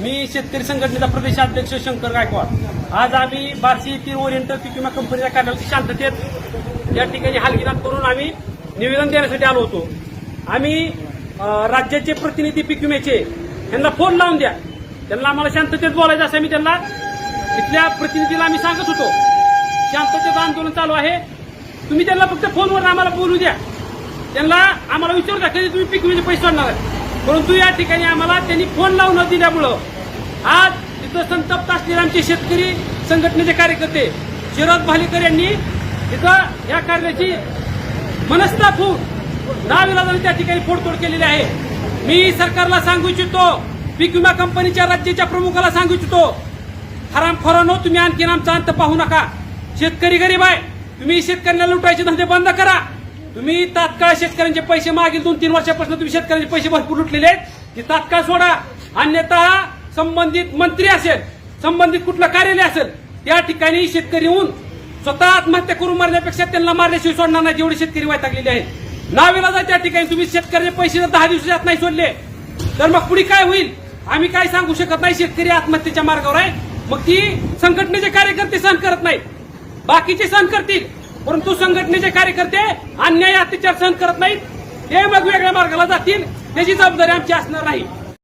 मी शेतकरी संघटनेचा प्रदेशाध्यक्ष शंकर गायकवाड. आज आम्ही बार्शी येथील ओरिएंटल पीक विमा कंपनीच्या कार्यालयाची शांततेत या ठिकाणी हालगिनात करून आम्ही निवेदन देण्यासाठी आलो होतो. आम्ही राज्याचे प्रतिनिधी पीक विम्याचे यांना फोन लावून द्या. त्यांना आम्हाला शांततेत बोलायचं असं मी त्यांना इथल्या प्रतिनिधीला आम्ही सांगत होतो. शांततेचं आंदोलन चालू आहे. तुम्ही त्यांना फक्त फोनवर आम्हाला बोलू द्या. त्यांना आम्हाला विचारू द्या कधी तुम्ही पीक विम्याचे पैसे सोडणार आहे परंतु या ठिकाणी आम्हाला त्यांनी फोन लावून न दिल्यामुळं आज तिथं संतप्त असलेले आमचे शेतकरी संघटनेचे कार्यकर्ते शरद भालेकर यांनी तिथं या कार्याची मनस्ताप होऊन नाविलाजाने त्या ठिकाणी फोडतोड केलेली आहे. मी सरकारला सांगू इच्छितो पीक विमा कंपनीच्या राज्याच्या प्रमुखाला सांगू इच्छितो हरामखोरानो तुम्ही आणखीन आमचा अंत पाहू नका. शेतकरी गरीब आहे तुम्ही शेतकऱ्यांना लुटायचे धंदे बंद करा. तुम्ही तात्काळ शेतकऱ्यांचे पैसे मागील दोन तीन वर्षापासून तुम्ही शेतकऱ्यांचे पैसे भरपूर लुटलेले आहेत. ते तात्काळ सोडा. अन्यथा संबंधित मंत्री असेल संबंधित कुठलं कार्यालय असेल त्या ठिकाणी शेतकरी येऊन स्वतः आत्महत्या करून मारण्यापेक्षा त्यांना मारल्याशिवाय सोडणार नाही जेवढे शेतकरी वैतागलेले आहेत. नावेला जा त्या ठिकाणी तुम्ही शेतकऱ्याचे पैसे जर दहा दिवसात नाही सोडले तर मग पुढे काय होईल? आम्ही काय सांगू शकत नाही शेतकरी आत्महत्येच्या मार्गावर आहे. मग ती संघटनेचे कार्यकर्ते सहन करत नाहीत. बाकीचे सहन करतील. परंतु संघटनेचे कार्यकर्ते अन्याय अत्याचार सहन करत नाहीत. ते मग वेगळ्या मार्गाला जातील. त्याची जबाबदारी आमची असणार नाही.